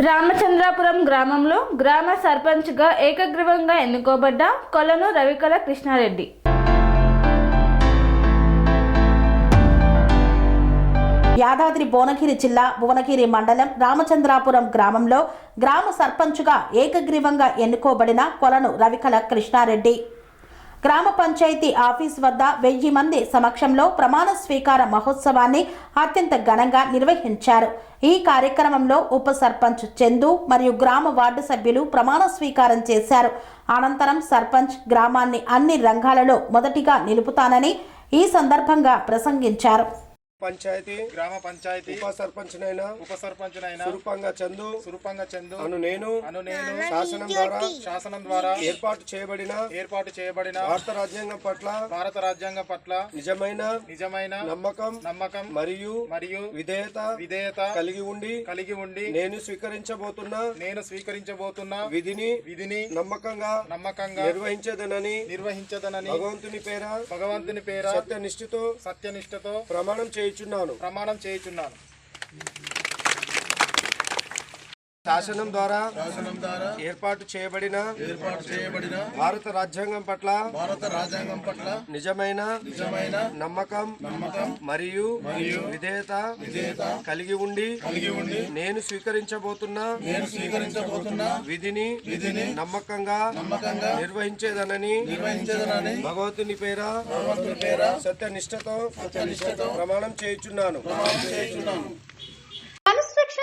రామచంద్రాపురం గ్రామంలో గ్రామ సర్పంచ్గా ఏకగ్రీవంగా ఎన్నుకోబడ్డ కొలను రవికళ కృష్ణారెడ్డి. యాదాద్రి భువనగిరి జిల్లా భువనగిరి మండలం రామచంద్రాపురం గ్రామంలో గ్రామ సర్పంచ్గా ఏకగ్రీవంగా ఎన్నుకోబడిన కొలను రవికళ కృష్ణారెడ్డి. గ్రామ పంచాయతీ ఆఫీస్ వద్ద వెయ్యి మంది సమక్షంలో ప్రమాణ స్వీకార మహోత్సవాన్ని అత్యంత ఘనంగా నిర్వహించారు. ఈ కార్యక్రమంలో ఉప సర్పంచ్ చందు మరియు గ్రామ వార్డు సభ్యులు ప్రమాణ స్వీకారం చేశారు. అనంతరం సర్పంచ్ గ్రామాన్ని అన్ని రంగాలలో మొదటిగా నిలుపుతానని ఈ సందర్భంగా ప్రసంగించారు. పంచాయతీ గ్రామ పంచాయతీ ఉప సర్పంచ్నైనా ఉప సర్పంచునైన సురూపంగా చందు సురూపంగా చందు అను నేను అను నేను శాసనం ద్వారా శాసనం ద్వారా ఏర్పాటు చేయబడిన ఏర్పాటు చేయబడిన భారత రాజ్యాంగం పట్ల భారత రాజ్యాంగం పట్ల నిజమైన నిజమైన నమ్మకం నమ్మకం మరియు మరియు విధేయత విధేయత కలిగి ఉండి కలిగి ఉండి నేను స్వీకరించబోతున్న నేను స్వీకరించబోతున్న విధిని విధిని నమ్మకంగా నమ్మకంగా నిర్వహించేదనని నిర్వహించదనని భగవంతుని పేర భగవంతుని పేర సత్యనిష్ఠతో సత్యనిష్టతో ప్రమాణం చేయుచున్నాను ప్రమాణం చేయుచున్నాను. శాసనం ద్వారా ఏర్పాటు చేయబడిన ఏర్పాటు చేయబడిన భారత రాజ్యాంగం పట్ల భారత రాజ్యాంగం పట్ల నిజమైన నిజమైన నమ్మకం నమ్మకం మరియు మరియు విధేయత విధేయత కలిగి ఉండి కలిగి ఉండి నేను స్వీకరించబోతున్న నేను స్వీకరించబోతున్న విధిని విధిని నమ్మకంగా నమ్మకంగా నిర్వహించేదనని నిర్వహించదనని భగవంతుని పేర భగవంతుని పేర సత్యనిష్టతో సత్యనిష్టతో ప్రమాణం చేయుచున్నాను. ప్రమాణం చేయుచున్నాను.